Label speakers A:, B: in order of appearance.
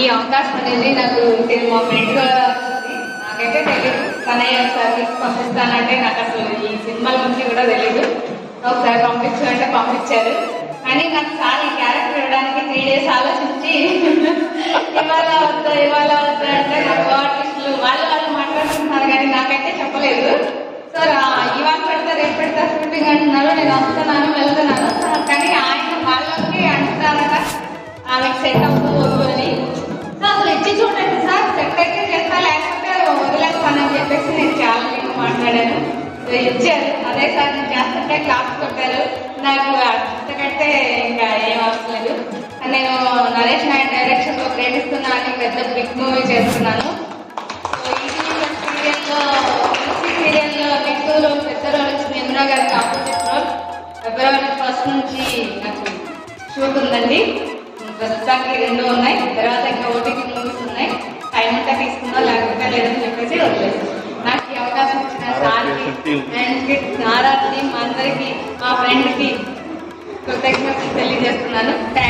A: ఈ అవకాశం అనేది నాకు ఇది మా ఫ్రెండ్ వచ్చింది. నాకైతే తెలియదు కనయ్య ఒకసారి పంపిస్తానంటే నాకు అసలు ఈ సినిమాల గురించి కూడా తెలియదు ఒకసారి పంపించాలంటే పంపించారు. కానీ నాకు చాలా ఈ క్యారెక్టర్ ఇవ్వడానికి త్రీ డేస్ ఆలోచించి ఇవాళ వద్దా ఇవాళ వద్దా అంటే నాకు ఆర్టిస్టులు వాళ్ళు వాళ్ళు మాట్లాడుతున్నారు కానీ నాకైతే చెప్పలేదు. సో ఇవాళ పెడతా రేపు పెడతా షూటింగ్ అంటున్నారు. నేను వస్తున్నాను వెళ్తున్నాను. కానీ ఆయన వాళ్ళకి అంటున్నారట. ఆమెకు సెట్ అవుతూ వద్దు అని సో అసలు ఇచ్చి చూడండి సార్ సెట్ అయితే చేస్తా లేకపోతే వదిలేస్తానని చెప్పేసి నేను చాలా నేను మాట్లాడాను. సో ఇచ్చారు. అదే సార్ నేను చేస్తుంటే క్లాస్ కొట్టారు. నాకు అంతకంటే ఇంకా ఏం అవసరం లేదు నేను నరేష్ నాయుడు డైరెక్షన్లో ప్రేమిస్తున్నా అని పెద్ద బిగ్ మూవీ చేస్తున్నాను. ఈ సీరియల్లో ఈ సీరియల్లో బిగ్ రోల్ పెద్ద రోల్ వచ్చింది ఇందిరా గారికి ఆపోజిట్ రోల్ ఫిబ్రవరి ఫస్ట్ నుంచి నాకు షూట్ ఉందండి. ప్రస్తుతానికి రెండు ఉన్నాయి. తర్వాత ఇంకా ఓటీటీ మూవీస్ ఉన్నాయి. టైం ఉంటే తీసుకుందాం లేకపోతే లేదని చెప్పేసి వదిలేస్తాను నాకు ఈ అవకాశం ఇచ్చిన సార్కి మా అందరికి మా ఫ్రెండ్కి కృతజ్ఞతలు తెలియజేస్తున్నాను. థ్యాంక్